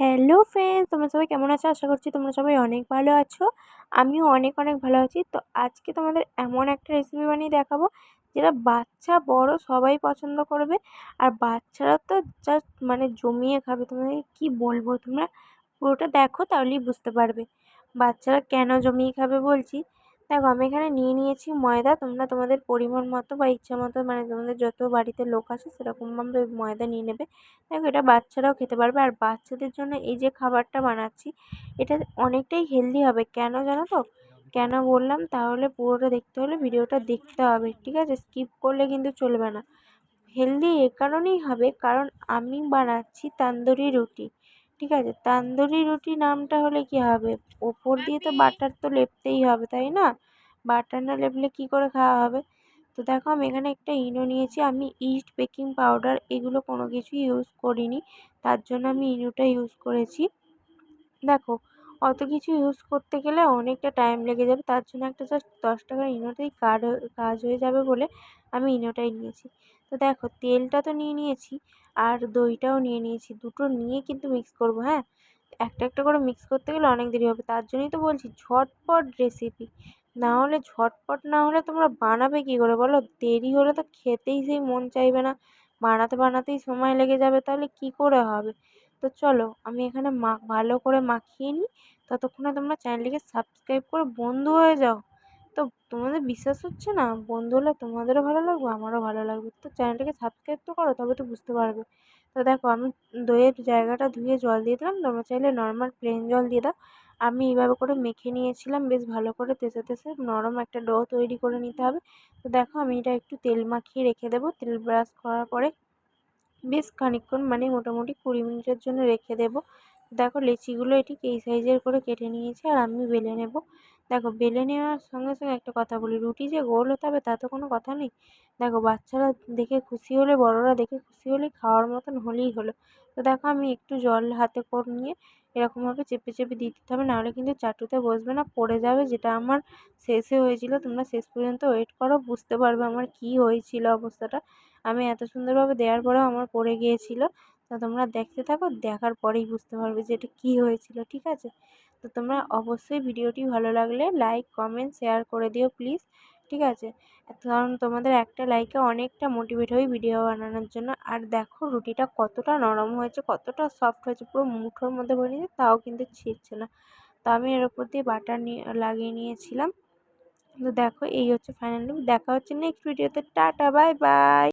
Hello friends, তোমরা সবাই কেমন আছো? আশা করছি তোমরা সবাই অনেক ভালো আছো। আমিও অনেক অনেক ভালো আছি। তো আজকে তোমাদের এমন একটা রেসিপি বানিয়ে দেখাবো, যেটা বাচ্চা বড় সবাই পছন্দ করবে। আর বাচ্চারা তো জাস্ট মানে জমিয়ে খাবে। তোমাদের কি বলব? তোমরা পুরোটা দেখো, তাহলেই বুঝতে পারবে। বাচ্চারা কেন জমিয়ে খাবে বলছি? দেখো, আমি এখানে নিয়ে নিয়েছি ময়দা। তোমরা তোমাদের পরিমাণ মতো বা ইচ্ছা মতো মানে তোমাদের যত বাড়িতে লোক আছে সেরকমভাবে ময়দা নিয়ে নেবে। দেখো, এটা বাচ্চারাও খেতে পারবে। আর বাচ্চাদের জন্য এই যে খাবারটা বানাচ্ছি, এটা অনেকটাই হেলদি হবে। কেন জানো তো? কেন বললাম? তাহলে পুরোটা দেখতে হলে ভিডিওটা দেখতে হবে, ঠিক আছে? স্কিপ করলে কিন্তু চলবে না। হেলদি এ কারণেই হবে, কারণ আমি বানাচ্ছি তান্দুরি রুটি। ঠিক আছে? তান্দুরি রুটি নামটা হলে কি হবে? ওপর দিয়ে তো বাটার তো লেপতেই হবে, তাই না? বাটার না লেপলে কী করে খাওয়া হবে? তো দেখো, আমি এখানে একটা ইনো নিয়েছি। আমি ইস্ট বেকিং পাউডার এগুলো কোনো কিছু ইউজ করিনি। তার জন্য আমি ইনোটা ইউজ করেছি। দেখো অত কিছু ইউজ করতে গেলে অনেকটা টাইম লেগে যাবে। তার জন্য একটা জাস্ট দশ টাকার ইনোতেই কাড কাজ হয়ে যাবে বলে আমি ইনোটাই নিয়েছি। তো দেখো, তেলটা তো নিয়ে নিয়েছি আর দইটাও নিয়ে নিয়েছি। দুটো নিয়ে কিন্তু মিক্স করব হ্যাঁ? একটা একটা করে মিক্স করতে গেলে অনেক দেরি হবে। তার জন্যই তো বলছি ঝটপট রেসিপি না হলে ঝটপট, না হলে তোমরা বানাবে কী করে বলো? দেরি হলে তো খেতেই সেই মন চাইবে না। বানাতে, বানাতেই সময় লেগে যাবে। তাহলে কী করে হবে? তো চলো, আমি এখানে মা, ভালো করে মাখিয়ে নিই। ততক্ষণে তোমরা চ্যানেলটিকে সাবস্ক্রাইব করে বন্ধু হয়ে যাও। তো তোমাদের বিশ্বাস হচ্ছে না? বন্ধু হলে তোমাদেরও ভালো লাগবে, আমারও ভালো লাগবে। তো চ্যানেলটাকে সাবস্ক্রাইব তো করো, তবে তো বুঝতে পারবে। তো দেখো, আমি দইয়ের জায়গাটা ধুয়ে জল দিয়ে দিলাম। তোমরা চাইলে নর্মাল প্লেন জল দিয়ে দাও। আমি এইভাবে করে মেখে নিয়েছিলাম, বেশ ভালো করে তেসে তেসে নরম একটা ডো তৈরি করে নিতে হবে। তো দেখো, আমি এটা একটু তেল মাখিয়ে রেখে দেবো। তেল ব্রাশ করার পরে বেশ খানিকক্ষণ মানে মোটামুটি কুড়ি মিনিটের জন্য রেখে দেবো। দেখো লেচিগুলো এটি এই সাইজের করে কেটে নিয়েছি আর আমি বেলে নেব। দেখো বেলে নেওয়ার সঙ্গে সঙ্গে একটা কথা বলি, রুটি যে গোল হতে হবে তা তো কোনো কথা নেই। দেখো বাচ্চারা দেখে খুশি হলে, বড়রা দেখে খুশি হলে খাওয়ার মতন হলেই হলো। তো দেখো আমি একটু জল হাতে করে নিয়ে এরকমভাবে চেপে চেপে দিতে হবে, নাহলে কিন্তু চাটুতে বসবে না, পড়ে যাবে। যেটা আমার শেষে হয়েছিল, তোমরা শেষ পর্যন্ত ওয়েট করো, বুঝতে পারবে আমার কী হয়েছিল অবস্থাটা। আমি এত সুন্দরভাবে দেওয়ার পরেও আমার পড়ে গিয়েছিল। তা তোমরা দেখতে থাকো, দেখার পরেই বুঝতে পারবে যে এটা কী হয়েছিল, ঠিক আছে? তো তোমরা অবশ্যই ভিডিওটি ভালো লাগলে লাইক কমেন্ট শেয়ার করে দিও প্লিজ ঠিক আছে? কারণ তোমাদের একটা লাইকে অনেকটা মোটিভেট হই ভিডিও বানানোর জন্য। আর দেখো রুটিটা কতটা নরম হয়েছে, কতটা সফট হয়েছে, পুরো মুঠোর মধ্যে ভরে নিয়েছে, তাও কিন্তু ছিঁড়ছে না। তো আমি এর ওপর দিয়ে বাটার নিয়ে, লাগিয়ে নিয়েছিলাম। তো দেখো এই হচ্ছে ফাইনাল দেখা হচ্ছে নেক্সট ভিডিওতে টাটা বাই বাই